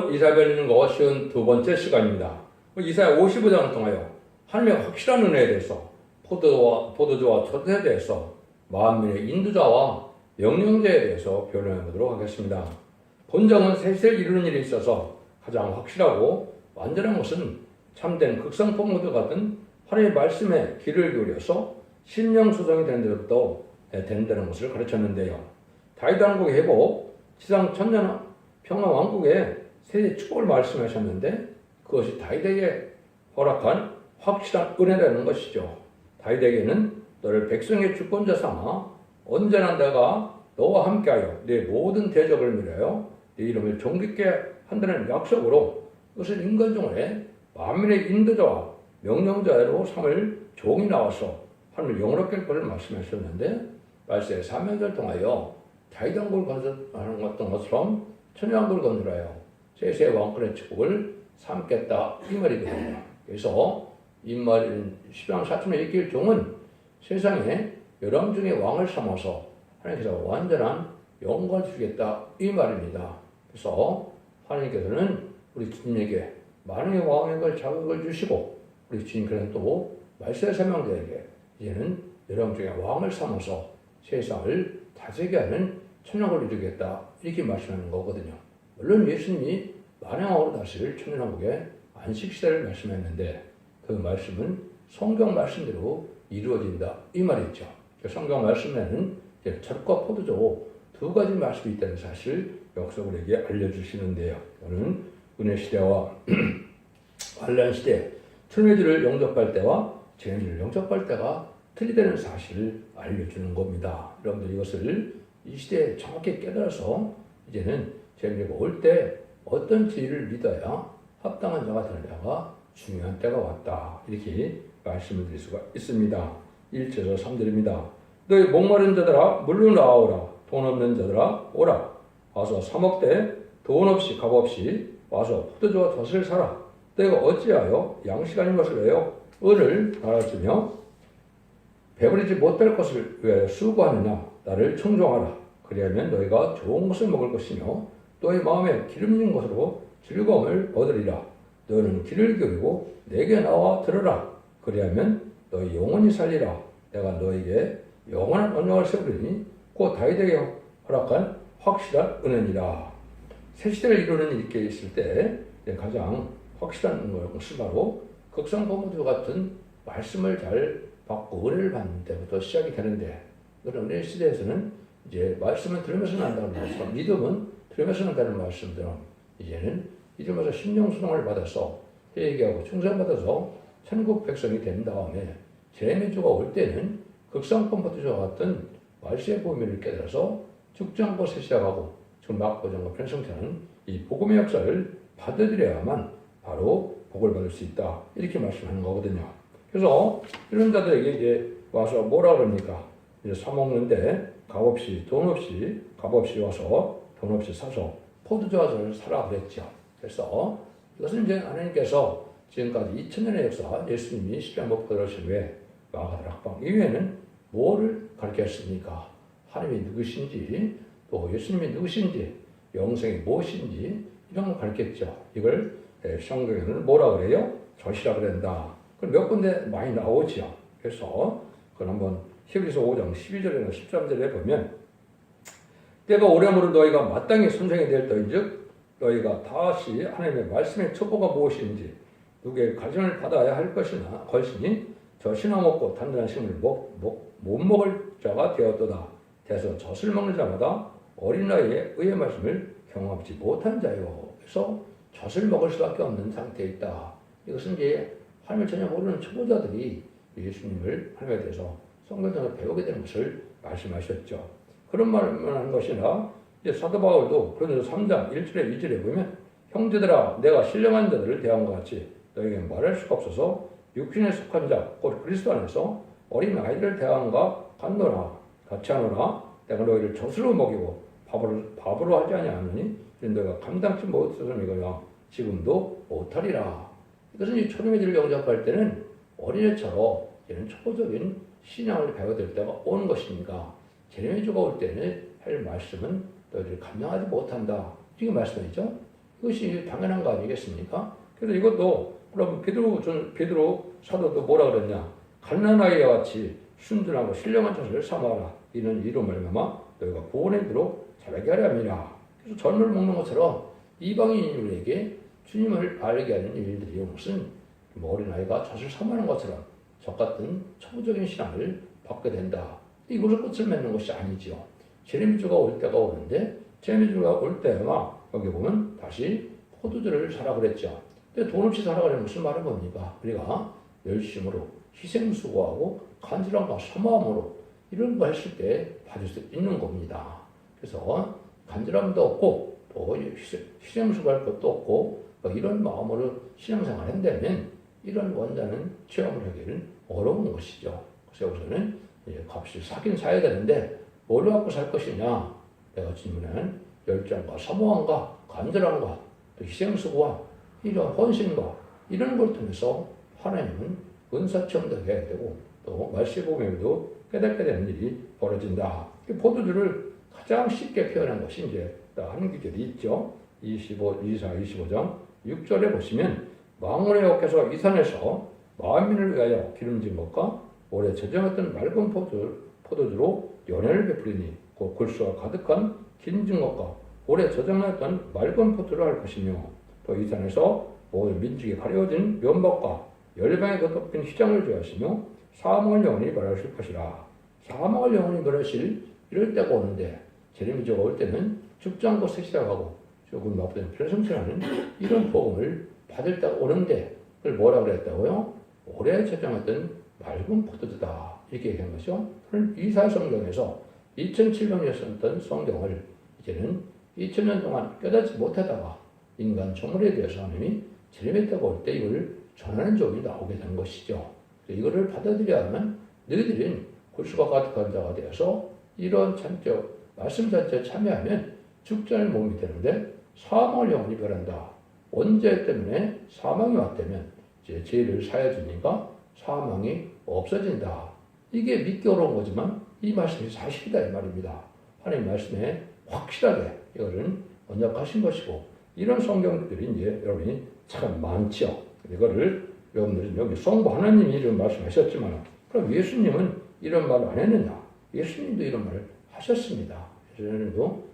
이사벨리는 거 쉬운 두 번째 시간입니다. 이사야 55장을 통하여 하나님의 확실한 은혜에 대해서 포도와, 포도주와 초대에 대해서 만민의 인도자와 명령자에 대해서 변호해 보도록 하겠습니다. 본장은 세세를 이루는 일에 있어서 가장 확실하고 완전한 것은 참된 극성포모드 같은 하나님의 말씀에 귀를 기울여서 신령 수성이 되는 데부터 된다는 것을 가르쳤는데요. 다윗 왕국의 회복, 지상 천년 평화 왕국의 세대 축복을 말씀하셨는데 그것이 다윗에게 허락한 확실한 은혜라는 것이죠. 다윗에게는 너를 백성의 주권자 삼아 언제나 내가 너와 함께하여 내 모든 대적을 밀어요. 내 이름을 존귀케 한다는 약속으로 그것을 인간종에 만민의 인도자와 명령자로 삼을 종이 나와서 하나님을 영원롭게 할 것을 말씀하셨는데 말세의 사명을 통하여 다윗 왕국을 건설하는 것처럼 천연왕국을 건설하여 세세 왕권의 축복을 삼겠다 이 말이거든요. 그래서 이 말, 시방 사천의 일길 종은 세상에 열왕 중에 왕을 삼아서 하나님께서 완전한 영광을 주겠다 이 말입니다. 그래서 하나님께서는 우리 주님에게 만왕의 왕의 걸 자격을 주시고 우리 주님께서는 또 말세의 사명자에게 이제는 열왕 중에 왕을 삼아서 세상을 다스리게 하는 천연을 이루겠다 이렇게 말씀하는 거거든요. 물론 예수님이 만왕으로 다스릴 천연왕국의 안식시대를 말씀했는데 그 말씀은 성경 말씀대로 이루어진다 이 말이죠. 그 성경 말씀에는 젖과 포도주 두 가지 말씀이 있다는 사실 역사 우리에게 알려주시는데요. 저는 은혜 시대와 환란 시대, 틀미들을 영접할 때와 재미를 영접할 때가 틀리다는 사실을 알려주는 겁니다. 여러분들 이것을 이 시대에 정확히 깨달아서 이제는 재미가 올때 어떤 진리를 믿어야 합당한 자가 되느냐가 중요한 때가 왔다. 이렇게 말씀을 드릴 수가 있습니다. 1절에서 3절입니다. 너희 목마른 자들아 물로 나오라. 돈 없는 자들아 오라. 와서 사먹되 돈 없이 값 없이 와서 포도주와 젖을 사라. 내가 어찌하여 양식 아닌 것을 왜요? 은을 알아주며 배부리지 못할 것을 위하여 수고하느냐 나를 청종하라 그리하면 너희가 좋은 것을 먹을 것이며 너희 마음에 기름진 것으로 즐거움을 얻으리라. 너는 귀를 기울이고 내게 나와 들으라. 그리하면 너희 영원히 살리라. 내가 너에게 영원한 언약을 세우리니 곧 다윗에게 허락한 확실한 은혜니라. 새 시대를 이루는 일게 있을 때 가장 확실한 것을 바로 극성포모드 같은 말씀을 잘 받고 은혜를 받는 때부터 시작이 되는데 그런 은혜 시대에서는 이제 말씀을 들으면서 난다는 말씀, 믿음은 들으면서 난다는 말씀들은 이제는 믿으면서 신령수동을 받아서 회개하고 충성받아서 천국 백성이 된 다음에 재미주가 올 때는 극성포모드와 같은 말씀의 보미를 깨달아서 죽장것에 시작하고 중막보정과 편성자는 이 복음의 역사를 받아들여야만 바로 복을 받을 수 있다. 이렇게 말씀하는 거거든요. 그래서 이런 자들에게 이제 와서 뭐라 그럽니까? 이제 사먹는데 값없이, 돈 없이, 값없이 와서 돈 없이 사서 포도주와를 사라 그랬죠. 그래서 이것은 이제 하나님께서 지금까지 2000년의 역사 예수님이 십자못 받으신 후에 마가다 학방 이후에는 뭐를 가르쳤습니까? 하나님이 누구신지 또 예수님이 누구신지 영생이 무엇인지 이런 걸 가르쳤죠. 이걸 성경에는 뭐라 그래요? 젖이라 그런다. 몇 군데 많이 나오죠. 그래서 그걸 한번 히브리서 5장 12절에나 13절에 보면 때가 오래므로 너희가 마땅히 선생이 될 터인즉 너희가 다시 하나님의 말씀의 첩보가 무엇인지 누구의 가정을 받아야 할 것이나 것이니 젖이나 먹고 단단한 식물을 먹, 먹, 못 먹을 자가 되었도다. 대서 젖을 먹는 자마다 어린 나이에 의의 말씀을 경험하지 못한 자요. 그래서 젖을 먹을 수밖에 없는 상태에 있다. 이것은 이제 하나님을 전혀 모르는 초보자들이 예수님을 하나님에 대해서 성경에서 배우게 되는 것을 말씀하셨죠. 그런 말만 한 것이나 이제 사도 바울도 그런데 3장 1절에 2절에 보면 형제들아 내가 신령한 자들을 대한 것 같이 너에게 말할 수가 없어서 육신에 속한 자, 곧 그리스도 안에서 어린 아이들을 대한가 간노라 같이 하노라. 내가 너희를 젖으로 먹이고 밥으로, 밥으로 하지 아니하느니 너희가 감당치 못했으니까 지금도 못하리라. 이것은 이 초림의들을 영접할 때는 어린애처럼 이는 초보적인 신앙을 배워야 될 때가 오는 것이니까 제레미주가 올 때는 할 말씀은 너희들 감당하지 못한다. 이게 말씀이죠. 그것이 당연한 거 아니겠습니까? 그래서 이것도 그럼 베드로 전 베드로 사도도 뭐라 그랬냐? 갓난아이와 같이 순전하고 신령한 자세를 삼아라. 이는 이로 말미암아 너희가 구원에 들어 자라게 하려 함이라. 그래서 전을 먹는 것처럼 이방인들에게 주님을 알게 하는 일들이 무슨 뭐 어린아이가 젖을 삼하는 것처럼 저 같은 초보적인 신앙을 받게 된다. 이것을 끝을 맺는 것이 아니지요. 제레미주가 올 때가 오는데 제레미주가 올 때가 여기 보면 다시 포도주를 사라 그랬죠. 근데 돈 없이 사라 그러면 무슨 말은 뭡니까? 우리가 열심으로 희생수고하고 간절함과 소마음으로 이런 거 했을 때 받을 수 있는 겁니다. 그래서 간절함도 없고 또 희생수고할 것도 없고 뭐 이런 마음으로 신앙생활 한다면 이런 원자는 체험을 하기는 어려운 것이죠. 그래서 여기서는 예, 값을 사긴 사야 되는데 뭘 갖고 살 것이냐? 내가 질문한 열정과 사모함과 간절함과 또 희생수고와 이런 헌신과 이런 걸 통해서 하나님은 은사 체험도 해야 되고 또 말씀 보면도 깨닫게 되는 일이 벌어진다. 이 포도주를 가장 쉽게 표현한 것이 이제 한 구절이 있죠. 25, 24, 25장 6절에 보시면 망원의 옥에서 이 산에서 만민을 위하여 기름진 것과 올해 저장했던 맑은 포도, 포도 주로 연회를 베풀리니 그 골수가 가득한 긴진 것과 올해 저장했던 맑은 포도를 할 것이며 또 이 산에서 모든 민중이 가려진 면박과 열방에 덧덮인 휘장을 좋아하시며 사망을 영원히 멸하실 것이라 사망을 영원히 멸하실 이럴 때가 오는데 제레미저가 올 때는 죽지 않고 세시라가고 조금 나쁜 별성천하는 이런 복음을 받을 때가 오는데 그걸 뭐라 그랬다고요? 오래 저장했던 맑은 포도주다 이렇게 얘기한. 그럼 이사 성경에서 2007년에 썼던 성경을 이제는 2000년 동안 깨닫지 못하다가 인간 조물에 대해서 하나님이 때가 올때 이걸 전하는 적이 나오게 된 것이죠. 이거를 받아들여야 하면 너희들은 골수가 가득한 자가 되어서 이런 찬적 말씀 자체에 참여하면 죽전의 몸이 되는데 사망을 영원히 변한다. 원죄 때문에 사망이 왔다면 이제 죄를 사해 주니까 사망이 없어진다. 이게 어려운 거지만 이 말씀이 사실이다 이 말입니다. 하나님 말씀에 확실하게 이거는 언약하신 것이고 이런 성경들이 이제 여러분이 참 많죠. 이거를 여러분들이 여기 성부 하나님이 이런 말씀하셨지만 그럼 예수님은 이런 말안 했느냐? 예수님도 이런 말을 하셨습니다. 예수님도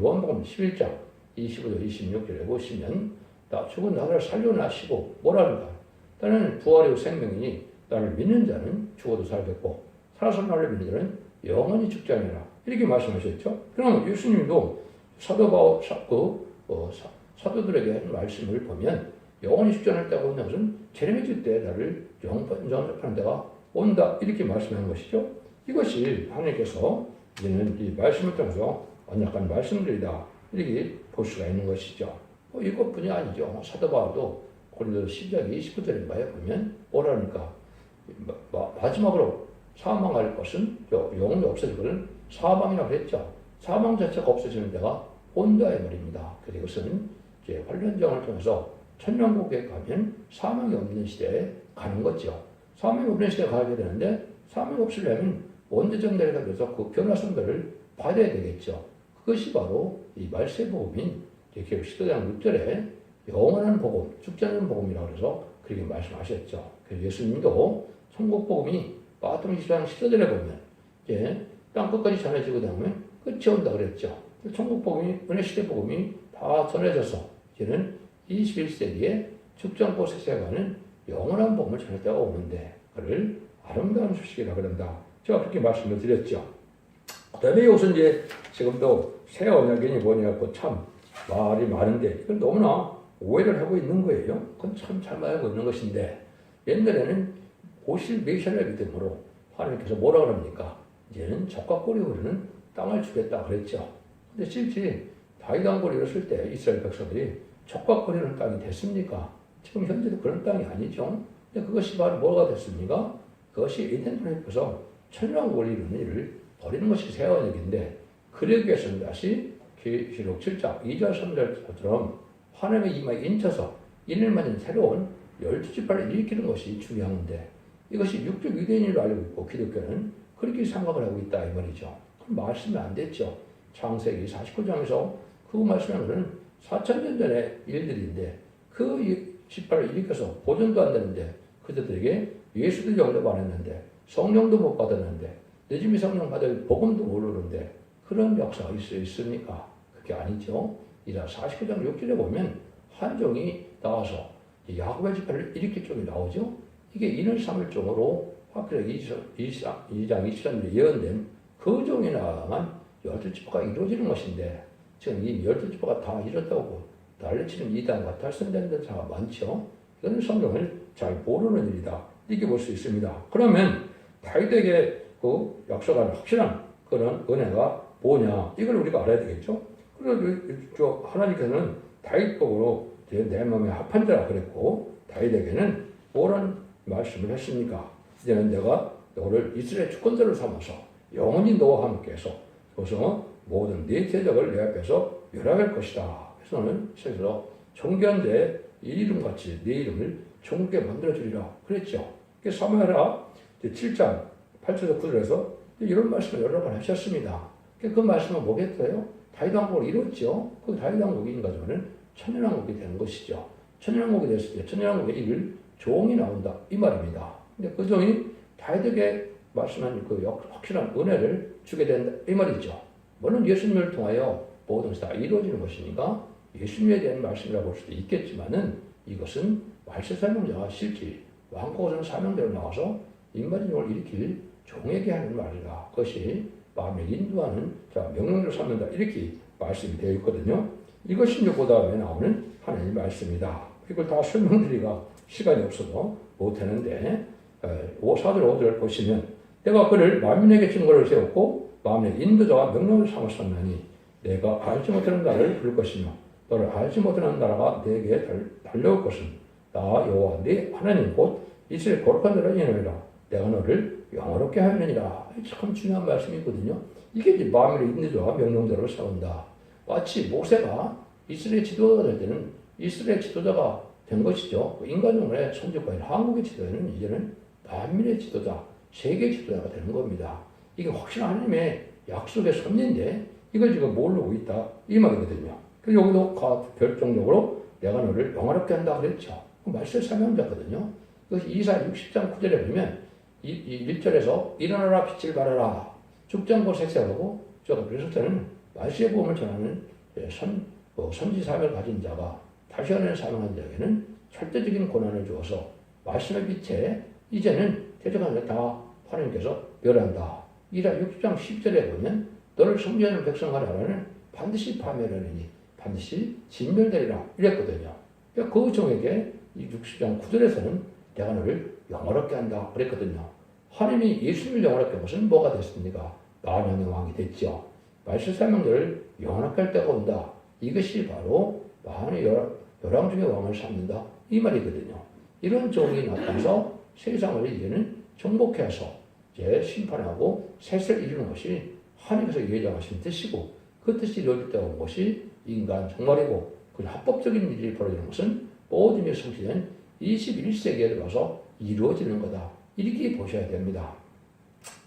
요한복음 11장 25절 26절에 보시면 나 죽은 나를 살려나시고 뭐라는가? 나는 부활이고 생명이니 나를 믿는 자는 죽어도 살겠고 살아서 나를 믿는 자는 영원히 죽지 않으라 이렇게 말씀하셨죠. 그럼 예수님도 사도 바울 그 어, 사 도들에게 한 말씀을 보면 영원히 죽지 않을 때가 온다 것은 제레미지 때 나를 영접하는 때가 온다 이렇게 말씀하는 것이죠. 이것이 하나님께서 이제는 이 말씀을 통해서 언약한 말씀들이다 이렇게 볼 수가 있는 것이죠. 뭐 이것뿐이 아니죠. 사도 바울도 고린도 10장 29절인가에 보면 뭐라니까 마 지막으로 사망할 것은 없어질 것은 사망이라고 그랬죠. 사망 자체가 없어지는 데가 온다의 말입니다. 그래서 이것은 이제 환련정을 통해서 천년국에 가면 사망이 없는 시대에 가는 거죠. 사망이 없는 시대에 가게 되는데 사망이 없으려면 원대적 내가 돼서 그 변화성들을 받아야 되겠죠. 그것이 바로 이 말세복음인 계획 시도장 6절에 영원한 복음, 죽지 않는 복음이라고 해서 그렇게 말씀하셨죠. 그래서 예수님도 천국 복음이 마태복음 20장 14절에 보면 이제 땅 끝까지 전해지고 나면 끝이 온다 그랬죠. 천국 복음이 은혜 시대 복음이 다 전해져서 이제는 21세기에 죽지 않고 세세가는 영원한 복음을 전할 때가 오는데 그를 아름다운 소식이라 그런다. 제가 그렇게 말씀을 드렸죠. 그 다음에 여기서 이제 지금도 새 언약이 뭐냐고 참 말이 많은데 이건 너무나 오해를 하고 있는 거예요. 그건 참 잘못하고 있는 것인데 옛날에는 오실 메시아를 믿음으로 하나님께서 뭐라 그럽니까? 이제는 적과 꼬리 흐르는 땅을 주겠다 그랬죠. 근데 실제 다윗 왕골이 이었을 때 이스라엘 백성들이 적과 꼬리 흐르는 땅이 됐습니까? 지금 현재도 그런 땅이 아니죠. 근데 그것이 바로 뭐가 됐습니까? 그것이 하나님께서 천년왕골이 이루는 일을 버리는 것이 새 언약인데 그러기 위해서는 다시 기록 7장 2절 3절처럼 하나님의 이마에 인쳐서 인을 맞은 새로운 열두 지파를 일으키는 것이 중요한데 이것이 육적 유대인으로 알고 있고 기독교는 그렇게 생각을 하고 있다 이 말이죠. 그럼 말씀이 안 됐죠. 창세기 49장에서 그 말씀하는 4천 년 전의 일들인데 그 이- 지파를 일으켜서 보존도 안 되는데 그들에게 예수도 영접 안 했는데 성령도 못 받았는데 내 집이 성령 받을 복음도 모르는데 그런 역사가 있, 있습니까? 그게 아니죠. 이자 49장 6절에 보면 한종이 나와서 이 야곱의 지파를 일으킬 쪽이 나오죠. 이게 이는 삼일종으로 확실하게 2장 23절에 예언된 그 종이 나가만 열두 지파가 이루어지는 것인데 지금 이 열두 지파가 다 이뤘다고 난리치는 이단과 탈선되는 자가 많죠. 이거는 성경을 잘 모르는 일이다. 이렇게 볼 수 있습니다. 그러면 다윗에게 그 약속한 확실한 그런 은혜가 뭐냐? 이걸 우리가 알아야 되겠죠. 그래서 저 하나님께서는 다윗복으로 내, 내 마음에 합한 자라 그랬고 다윗에게는 뭐란 말씀을 했습니까? 이제는 내가 너를 이스라엘 주권자로 삼아서 영원히 너와 함께해서 그래서 모든 네 제적을 내 앞에서 멸하할 것이다. 그래서 너는 그래서 존귀한 내 이름같이 네 이름을 존귀하게 만들어주리라 그랬죠. 그 사무엘하 7장 8절에서 9절에서 이런 말씀을 여러 번 하셨습니다. 그 말씀은 뭐겠어요? 다윗왕국을 이뤘죠. 그 다윗왕국이 인가지고는 천연왕국이 되는 것이죠. 천연왕국이 됐을 때 천연왕국에 이를 종이 나온다 이 말입니다. 근데 그 종이 다윗에게 말씀한 그 역- 확실한 은혜를 주게 된다 이 말이죠. 물론 예수님을 통하여 모든 것이 다 이루어지는 것이니까 예수님에 대한 말씀이라고 볼 수도 있겠지만은 이것은 말세 설명자가 실제 왕국은 사명대로 나와서 인간인용을 일으킬 종에게 하는 말이라 그것이 마음에 인도하는 자 명령을 삼는다 이렇게 말씀이 되어 있거든요. 이것이 그 다음에 나오는 하나님의 말씀이다. 이걸 다 설명드리기가 시간이 없어서 못하는데 5사절 5절 보시면 내가 그를 만민에게 증거를 세웠고 마음의 인도자와 명령을 삼았었나니 내가 알지 못하는 나라를 부를 것이며 너를 알지 못하는 나라가 내게 달, 달려올 것은 나 여호와 네 하나님 곧 이스라엘 거룩한 나라 이노라 내가 너를 영화롭게 하느니라 참 중요한 말씀이거든요 이게 이제 마음의 인도자와 명령대로 세운다 마치 모세가 이스라엘 지도자가 될 때는 이스라엘 지도자가 된 것이죠 인간용의 천주과인 한국의 지도자는 이제는 만민의 지도자 세계 지도자가 되는 겁니다 이게 확실한 하나님의 약속의 섭리인데 이걸 지금 모르고 있다 이 말이거든요. 그래서 여기도 가- 결정적으로 내가 너를 영화롭게 한다 그랬죠. 그 말세 사명자거든요. 이사 60장 9절에 보면 1절에서 일어나라 빛을 발하라 죽장고 색색하고 저 그래서 저는 말세의 보험을 전하는 예, 선, 뭐 선지 사명을 가진 자가 다시 하는 사명한 자에게는 절대적인 고난을 주어서 말씀의 빛에 이제는 대적한 자다 하나님께서 멸한다. 이라 6장 10절에 보면 너를 섬기하는 백성하라는 반드시 파멸하느니 반드시 진멸되리라 이랬거든요. 그러니까 그이 60장 9절에서는 내가 너를 영화롭게 한다 그랬거든요. 하나님이 예수님을 한 것은 뭐가 됐습니까? 만왕의 왕이 됐죠. 말씀 설명들을 영화롭게 할 때가 온다. 이것이 바로 열- 열왕 중의 왕을 삼는다 이 말이거든요. 이런 종이 나타나서 세상을 이제는 정복해서 이제 심판하고 세세를 이루는 것이 하나님께서 예정하신 뜻이고 그 뜻이 이루어질 때가 온 것이 인간 정말이고 그 합법적인 일이 벌어지는 것은 모든 게 성취된 21세기에 들어서 이루어지는 거다. 이렇게 보셔야 됩니다.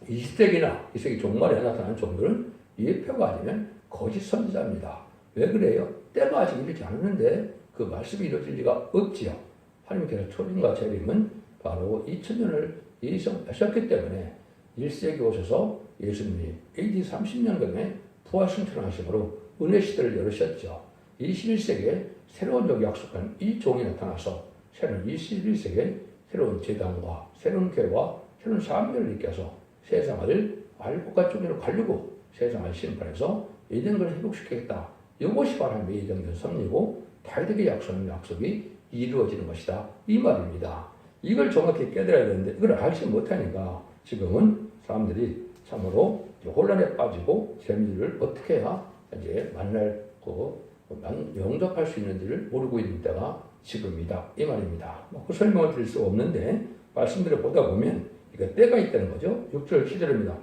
20세기나 2세기 종말에 나타난 종들은 예표가 아니면 거짓 선지자입니다. 왜 그래요? 때가 아직 이르지 않았는데 그 말씀이 이루어질 리가 없지요. 하나님께서 초림과 재림은 바로 2000년을 예정하셨기 때문에 1세기 오셔서 예수님이 AD 30년경에 부활 승천하심으로 은혜 시대를 열으셨죠. 21세기에 새로운 적 약속한 이 종이 나타나서 새로운 21세기에 새로운 재단과 새로운 교회와 새로운 사명을 일깨서 세상을 알고가 쪽으로 가려고 세상을 심판해서 예정을 회복시키겠다. 이것이 바로 예정된 섭리고 다윗에게 약속하는 약속이 이루어지는 것이다. 이 말입니다. 이걸 정확히 깨달아야 되는데 이걸 알지 못하니까 지금은 사람들이 참으로 혼란에 빠지고 재미를 어떻게 해야 이제 만날 그 만- 영접할 수 있는지를 모르고 있는 때가 지금이다. 이 말입니다. 뭐그 설명을 드릴 수 없는데 말씀드려 보다 보면 이거 때가 있다는 거죠. 6절 7절입니다.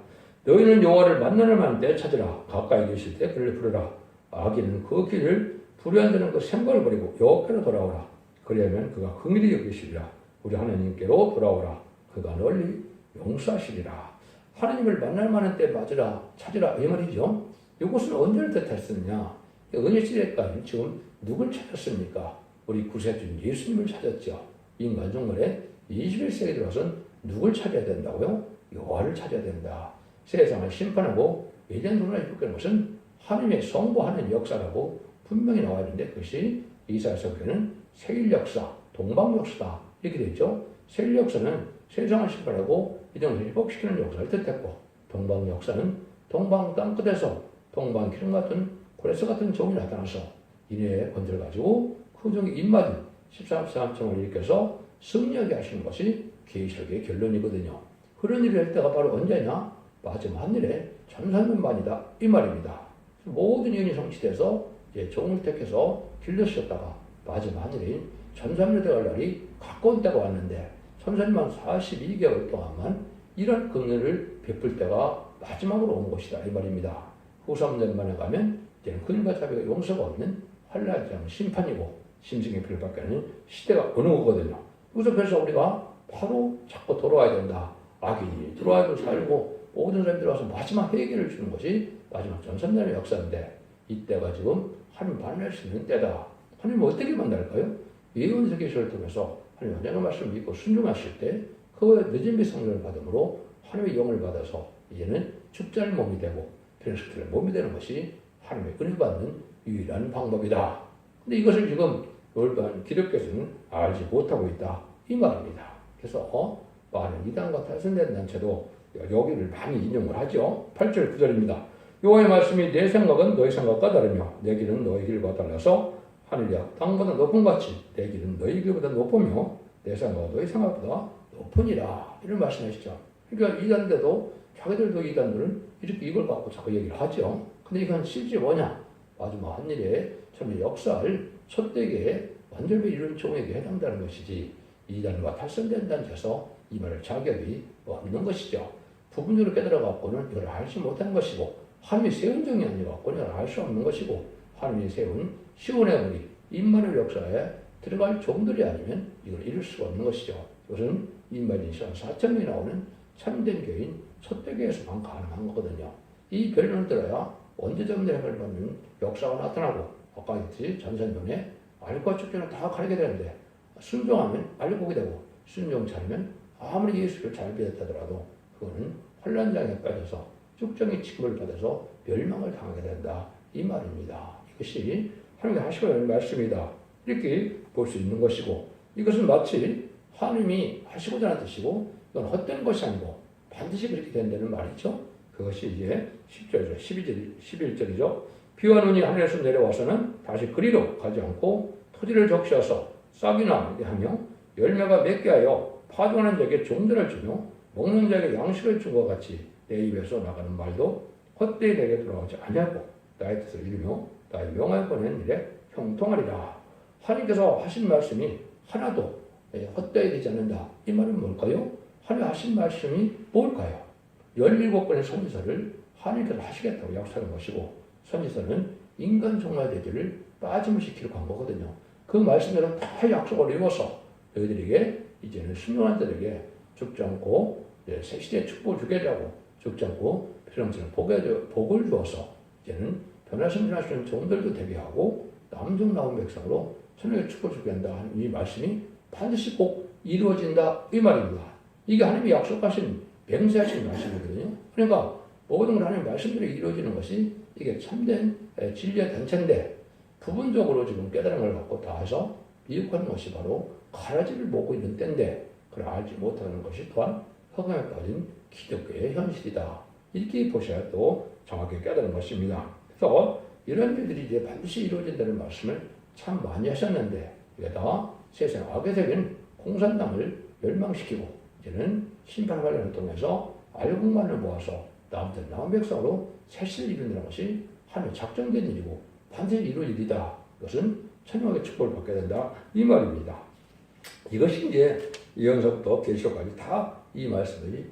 너희는 여호와를 만나는 만때 찾으라. 가까이 계실 때 그를 부르라. 아기는 그 길을 불의한 자는 그 생각을 버리고 여호와께로 돌아오라. 그리하면 그가 긍휼히 여기시리라. 우리 하나님께로 돌아오라. 그가 널리 용서하시리라. 하나님을 만날 만한 때 맞으라 찾으라. 이 말이죠. 이것은 언제를 뜻했느냐? 은혜 시대까지 지금 누굴 찾았습니까? 우리 구세주 예수님을 찾았죠. 인간 정말에 21세기 들어서는 누굴 찾아야 된다고요? 여호와를 찾아야 된다. 세상을 심판하고 예전 문화에 이끄는 것은 하나님의 성부하는 역사라고 분명히 나와 있는데 그것이 이사야서에는 세일 역사, 동방 역사다 이렇게 되죠. 세일 역사는 세상을 심판하고 이정을 회복시키는 역사를 뜻했고 동방 역사는 동방 땅 끝에서 동방 기름 같은 고레스 같은 종이 나타나서 이내의 권세를 가지고 그 종이 입맞은 13사람청을 일으켜서 승리하게 하시는 것이 계시록의 결론이거든요. 그런 일을 할 때가 바로 언제냐? 마지막 하늘에 천산문반이다 이 말입니다. 모든 인이 성취돼서 이제 종을 택해서 길러주셨다가 마지막 하늘인 천산문에 들어갈 날이 가까운 때가 왔는데 천산만 42개월 동안만 이런 긍휼을 베풀 때가 마지막으로 온 것이다 이 말입니다. 후 3년 만에 가면 이제는 근과 자비가 용서가 없는 환란장 심판이고 심승의 하는 시대가 어느 거거든요. 그래서 그래서 우리가 바로 자꾸 돌아와야 된다. 악인이 들어와도 살고 모든 사람이 들어와서 마지막 회개를 주는 것이 마지막 전선년의 역사인데 이때가 지금 하나님 만날 수 있는 때다. 하나님 어떻게 만날까요? 예언서 계시를 통해서 하나님 언제나 말씀을 믿고 순종하실 때 그 늦은 비 성령을 받음으로 하나님의 영을 받아서 이제는 죽자의 몸이 되고 변스트의 몸이 되는 것이 하나님의 은혜 받는 유일한 방법이다. 근데 이것을 지금 올바른 기독교에서는 알지 못하고 있다. 이 말입니다. 그래서 어? 많은 이단과 탈선된 단체도 여기를 많이 인용을 하죠. 8절 9절입니다. 여호와의 말씀이 내 생각은 너희 생각과 다르며 내 길은 너희 길과 달라서 하늘이야 땅보다 높은 같이 내 길은 너희 길보다 높으며 내 생각은 너희 생각보다 높으니라 이런 말씀하시죠. 그러니까 이단대도 자기들도 이단들은 이렇게 이걸 갖고 자꾸 얘기를 하죠. 근데 이건 실제 뭐냐? 마지막 한 일에 처음에 역사를 첫대에 완전히 이룬 종에게 해당되는 것이지 이단과 탈선된 단체에서 이 말을 자격이 없는 것이죠. 부분적으로 깨달아갖고는 이걸 알지 못한 것이고 하나님이 세운 종이 아니갖고는 이걸 알수 없는 것이고 하나님이 세운 시온의 우리 인마의 역사에 들어갈 종들이 아니면 이걸 이룰 수가 없는 것이죠. 이것은 인마진 시간 4천 명이 나오는 참된 교인 첫대교에서만 가능한 거거든요. 이 변론을 들어야 원죄적 내용을 받는 역사가 나타나고 아까 했듯이 전선전에 알과 축제는 다 가리게 되는데 순종하면 알보게 되고 순종 잘하면 아무리 예수를 잘 믿었다더라도 그거는 혼란장에 빠져서 축정의 취급을 받아서 멸망을 당하게 된다 이 말입니다. 이것이 하나님이 하시고 있는 말씀이다 이렇게 볼 수 있는 것이고 이것은 마치 하나님이 하시고자 하는 뜻이고 이건 헛된 것이 아니고 반드시 그렇게 된다는 말이죠. 그것이 이제 10절이죠. 12절, 11절이죠. 비와 눈이 하늘에서 내려와서는 다시 그리로 가지 않고 토지를 적셔서 싹이나 하며 열매가 맺게 하여 파종하는 자에게 종들을 주며 먹는 자에게 양식을 준 것 같이 내 입에서 나가는 말도 헛되이 내게 돌아오지 아니하고 나의 뜻을 이루며 나의 명할 보낸 일에 형통하리라. 하나님께서 하신 말씀이 하나도 예, 헛되이 되지 않는다. 이 말은 뭘까요? 하나님 하신 말씀이 뭘까요? 17권의 선지서를 하나님께서 하시겠다고 약속하는 것이고 선지서는 인간 종말되기를 빠짐없이 기록한 거거든요. 그 말씀대로 다 약속을 이루어서 너희들에게 이제는 순종한 자들에게 죽지 않고 새 시대에 축복을 주게 되고 죽지 않고 필요성을 복을 주어서 이제는 변화심신하시는 종들도 대비하고 남중 나온 백성으로 천국의 축복을 주게 한다 하는 이 말씀이 반드시 꼭 이루어진다 이 말입니다. 이게 하나님이 약속하신 맹세하신 말씀이거든요. 그러니까 모든 걸 하나님 말씀대로 이루어지는 것이 이게 참된 진리의 단체인데 부분적으로 지금 깨달음을 갖고 다 해서 미혹하는 것이 바로 가라지를 먹고 있는 때인데 그걸 알지 못하는 것이 또한 허감에 빠진 기독교의 현실이다. 이렇게 보셔야 또 정확히 깨달은 것입니다. 그래서 이런 일들이 이제 반드시 이루어진다는 말씀을 참 많이 하셨는데 이게 다 세상 악의 세계는 공산당을 멸망시키고 이제는 심판 관련을 통해서 알국만을 모아서 남은 백성으로 새신을 이루는 것이 하늘 작정된 일이고 반드시 이룰 일이다. 이것은 천명의 축복을 받게 된다. 이 말입니다. 이것이 이제 이연서부터 계시록까지 다 이 말씀들이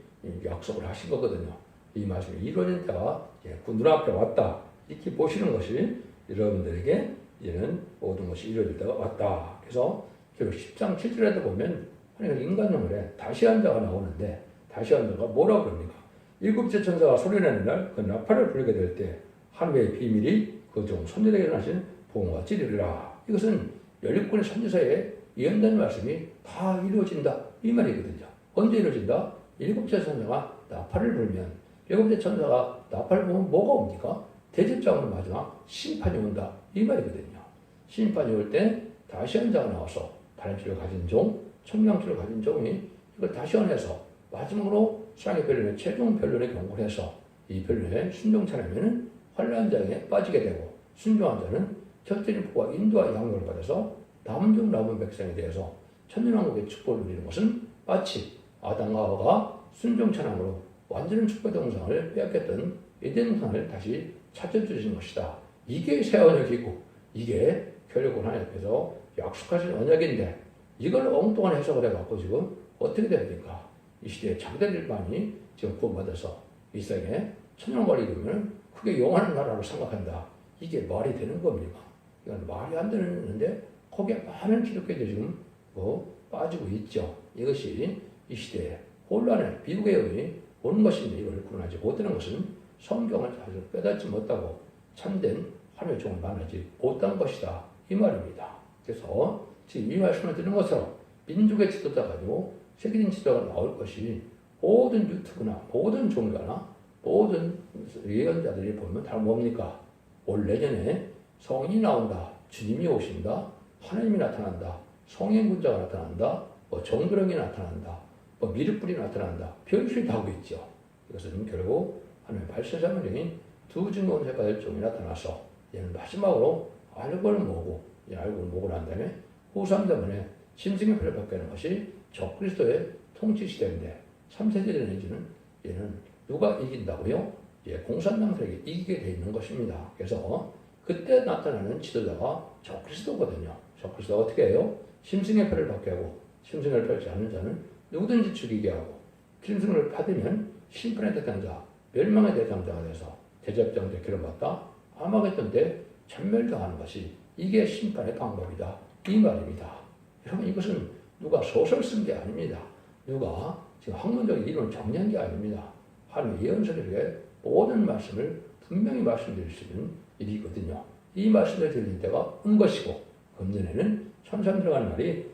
약속을 하신 거거든요. 이 말씀이 이루어질 때가 그 눈앞에 왔다. 이렇게 보시는 것이 여러분들에게 이제는 모든 것이 이루어질 때가 왔다. 그래서 결국 10장 7절에도 보면 하나님 인간용을에 다시 한 자가 나오는데 다시 한 자가 뭐라고 그럽니까? 일곱째 천사가 소리내는 날 그 나팔을 불게 될 때 하늘의 비밀이 그중 손녀에게 일어나신 보응과 찌르리라. 이것은 연립군의 선지서에 예언된 말씀이 다 이루어진다. 이 말이거든요. 언제 이루어진다? 일곱째 천사가 나팔을 불면 일곱째 천사가 나팔을 불면 뭐가 옵니까? 대접장으로 마지막 심판이 온다. 이 말이거든요. 심판이 올 때 다시 한 자가 나와서 바람줄을 가진 종, 청량줄을 가진 종이 이걸 다시 원해서 마지막으로 쌍의 변론의 최종 변론에 경고를 해서 이 변론에 순종 차라면 환란 장에 빠지게 되고 순종한 자는 첫째인 복과 인도와 양육을 받아서 남중 남은 백성에 대해서 천년왕국의 축복을 누리는 것은 마치 아담과 하와가 순종 찬양으로 완전한 축복 동상을 빼앗겼던 에덴 동상을 다시 찾아주신 것이다. 이게 새 언약이고 이게 결국은 하나님께서 약속하신 언약인데 이걸 엉뚱한 해석을 해갖고 지금 어떻게 됩니까? 이 시대에 자기들만이 지금 구원받아서 이 세상에 천년만이 되면 그게 영원한 나라로 생각한다. 이게 말이 되는 겁니까? 이건 말이 안 되는데 거기에 많은 기독교들이 지금 뭐 빠지고 있죠. 이것이 이 시대에 혼란에 미국의 영이 오는 것인데 이걸 구원하지 못하는 것은 성경을 아주 빼닫지 못하고 참된 하나님의 종을 만나지 못한 것이다. 이 말입니다. 그래서 지금 이 말씀을 드는 것처럼 민족의 지도자 가지고 세계적인 지도자가 나올 것이 모든 유튜브나 모든 종교나 모든 예언자들이 보면 다 뭡니까? 올 내년에 성인이 나온다. 주님이 오신다. 하나님이 나타난다. 성인 군자가 나타난다. 뭐 정도령이 나타난다. 뭐 미륵불이 나타난다. 별소리 다 하고 있죠. 이것은 결국 하나님의 발세자문인 두 증거원자가 될 종이 나타나서 얘는 마지막으로 알고를 모으고 이 알고를 모으고 난 다음에 후삼자문에 심승의 표를 받게 하는 것이 적그리스도의 통치 시대인데 3세대 내지는 얘는 누가 이긴다고요? 예, 공산당 세력이 이기게 돼 있는 것입니다. 그래서 그때 나타나는 지도자가 적그리스도거든요. 적그리스도가 어떻게 해요? 심승의 표를 받게 하고 심승을 펼지 않는 자는 누구든지 죽이게 하고 심승을 받으면 심판의 대상자, 멸망의 대상자가 돼서 대접장대 기름받다 아마겟돈 때 전멸당하는 것이 이게 심판의 방법이다. 이 말입니다. 여러분 이것은 누가 소설 쓴 게 아닙니다. 누가 지금 학문적인 이론을 정리한 게 아닙니다. 하나님의 예언서들에게 모든 말씀을 분명히 말씀드릴 수 있는 일이거든요. 이 말씀을 드릴 때가 온 것이고 금년에는 천상 들어가는 날이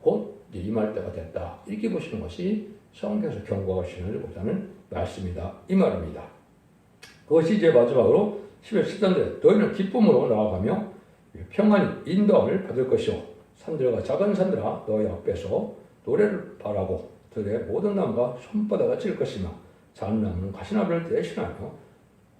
곧 임할 때가 됐다. 이렇게 보시는 것이 성경에서 경고하시는 것보다는 말씀이다. 이 말입니다. 그것이 이제 마지막으로 10월 13절 너희는 기쁨으로 나아가며 평안히 인도함을 받을 것이요 산들과 작은 산들아 너희 앞에서 노래를 바라고 들의 모든 나무가 손바닥을 찔 것이며 작은 나무는 가시나무를 대신하며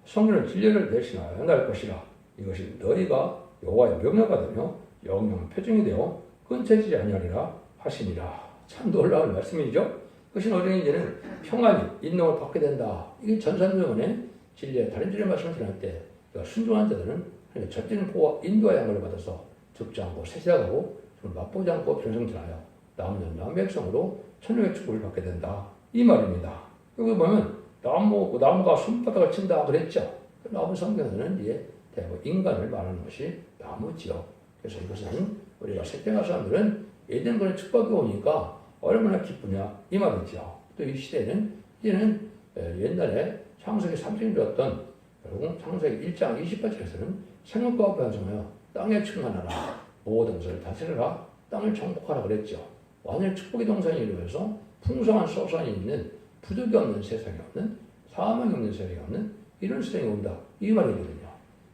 성령은 진리를 대신하여 날 것이라. 이것이 너희가 여호와의 명령을 받으며 영영 표징이 되어 끊쳐지지 아니하리라 하시니라. 참 놀라운 말씀이죠? 그것이 어린이 이제는 평안히 인동을 받게 된다. 이게 전산명원의 진리의 다른 진리의 말씀을 드릴 때 순종한 자들은 절대는 보호와 인도의 양을 받아서 죽지 않고 세세하고 맛보지 않고 변성전하여 남은 남백성으로 천년의 축복을 받게 된다. 이 말입니다. 여기 보면 나무, 나무가 손바닥을 친다 그랬죠. 그 나무 성경에는 이제 대부분 인간을 말하는 것이 나무지요. 그래서 이것은 우리가 색경한 사람들은 예전권의 축복이 오니까 얼마나 기쁘냐 이 말이죠. 또 이 시대는 이제는 옛날에 창세기 30일이었던 결국 창세기 1장 28절에서는 생육과 변성하여 땅에 충만하라 모든 것을 다스려라 땅을 정복하라 그랬죠. 완전 축복의 동산이 이루어서 풍성한 소산이 있는 부족이 없는 세상이 없는 사망이 없는 세상이 없는 이런 세상이 온다. 이 말이거든요.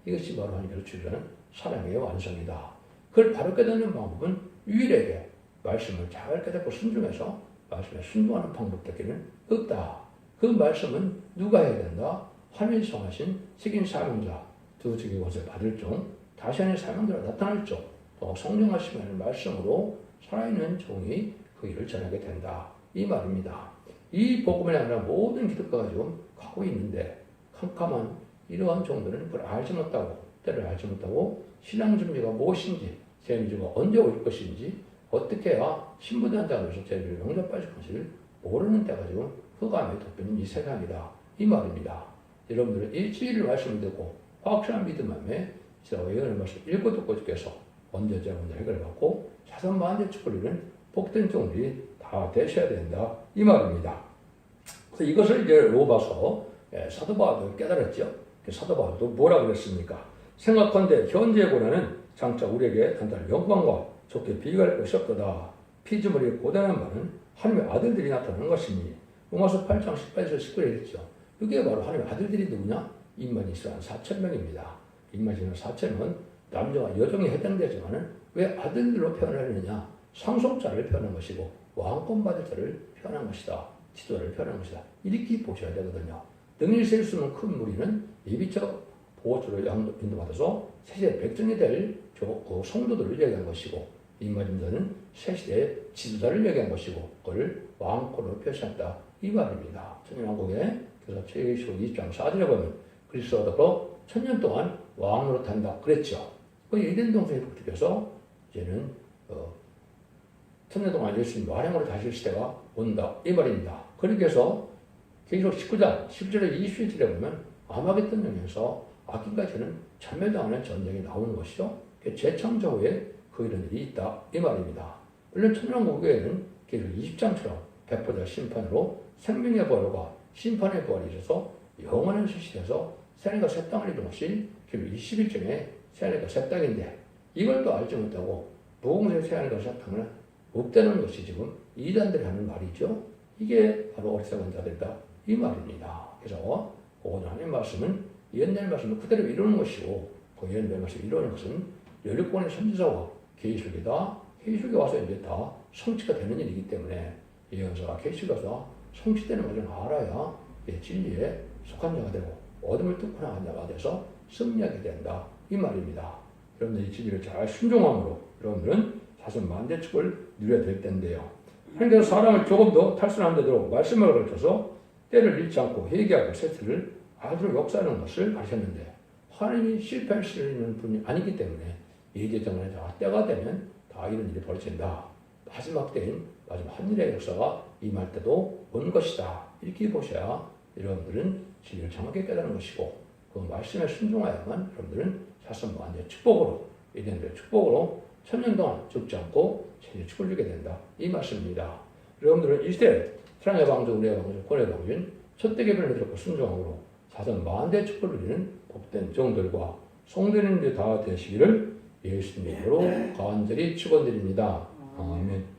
이것이 바로 하나님께서 주시는 사랑의 완성이다. 그걸 바로 깨닫는 방법은 유일하게 말씀을 잘 깨닫고 순종해서 말씀에 순종하는 방법밖에는 없다. 그 말씀은 누가 해야 된다? 하나님 성하신 책임 사명자 두 직의 것을 받을 종 다시 하나님 사명자로 나타날 종또 성령하시면 말씀으로 살아있는 종이 그 일을 전하게 된다. 이 말입니다. 이 복음을 아니라 모든 기독교가 지금 갖고 있는데 캄캄한 이러한 종들은 그걸 알지 못하고 때를 알지 못하고 신앙 준비가 무엇인지 세미주가 언제 올 것인지 어떻게 해야 한다면서 제비를 영접하실 것을 모르는 때가 지금 흑암에 덮이는 이 세상이다. 이 말입니다. 여러분들은 일주일을 말씀을 듣고 확실한 믿음 안에 제가 예언의 말씀 읽고 듣고 죽겠어 문제 해결받고 자선 만대 축구리는 복된 종들이 다 되셔야 된다. 이 말입니다. 그래서 이것을 이제 로바서 예, 사도 바울도 깨달았죠. 그 사도 바울도 뭐라 그랬습니까? 생각한데 현재의 고난은 장차 우리에게 단단한 영광과 좋게 비교할 것이 없도다. 피조물이 고단한 바는 하나님의 아들들이 나타나는 것이니 로마서 8장 18절 19절에 있죠. 이게 바로 하나님의 아들들이 누구냐? 임만 이스라엘 4천 명입니다. 임만 이스라엘 4천은 남자와 여종에 해당되지만은 왜 아들들로 표현하느냐? 상속자를 표현한 것이고 왕권 받을 자를 표현한 것이다. 지도자를 표현한 것이다. 이렇게 보셔야 되거든요. 능일 셀수 있는 큰 무리는 예비적 보호주로 인도받아서 세세 백성이 될 저- 어, 성도들을 얘기한 것이고 임마님들은 새시대의 지도자를 얘기한 것이고 그걸 왕권으로 표시한다 이 말입니다. 천년왕국에 그래서 최계시록 20장 4절에 보면 그리스도로 천년 동안 왕으로 탄다 그랬죠. 그 에덴 동산에 붙여서 이제는 어, 천년 동안 예수님 완행으로 다실 시대가 온다 이 말입니다. 그렇게 해서 계시록 19장 10절에 20절에 보면 아마겟돈령에서 아기까지는 참멸당하는 전쟁이 나오는 것이죠. 그 재창조 후에 그 이런 일이 있다 이 말입니다. 물론 천년왕국에는 계시록 20장처럼 백보자 심판으로 생명의 부활과 심판의 부활이 있어서 영원한 시시에서 세례가 새 땅을 계시록 21장에 세례가 새 땅인데 이걸 또 알지 못하고 무공세 세례가 새 땅을 없다는 것이 지금 이단들이 하는 말이죠. 이게 바로 어리석은 자들이다 이 말입니다. 그래서 오늘 하나님 말씀은 옛날 말씀을 그대로 이루는 것이고 그 옛날 말씀을 이루는 것은 열립권의 선지자와 계시록이다. 계시록에 와서 이제 다 성취가 되는 일이기 때문에 예언서가 계시록에 와서 성취되는 것을 알아야 이 진리에 속한 자가 되고 어둠을 뚫고 나간 자가 돼서 승리하게 된다. 이 말입니다. 여러분들 이 진리를 잘 순종함으로 여러분들은 사실 만대축을 누려야 될 텐데요. 하나님께서 사람을 조금 더 탈선한 데도록 말씀을 가르쳐서 때를 잃지 않고 회개하고 세트를 아주 역사하는 것을 가르쳤는데 하나님이 실패할 수 있는 분이 아니기 때문에 예제정에 다 때가 되면 다 이런 일이 벌어진다. 마지막 때인 마지막 한일의 역사가 임할 때도 온 것이다. 이렇게 보셔야 여러분들은 진리를 정확히 깨달은 것이고 그 말씀에 순종하야만 여러분들은 사선 완전 축복으로 이den들의 축복으로 천년 동안 죽지 않고 천년 축을 주게 된다. 이 말씀입니다. 여러분들은 이 시대 사랑의 방주, 우리의 방주, 권의 방주인 첫대 개변을 들었고 순종함으로 사선 만대 축복을 누리는 복된 종들과 성도님들이 다 되시기를 예수님으로 간절히 축원드립니다. 아멘.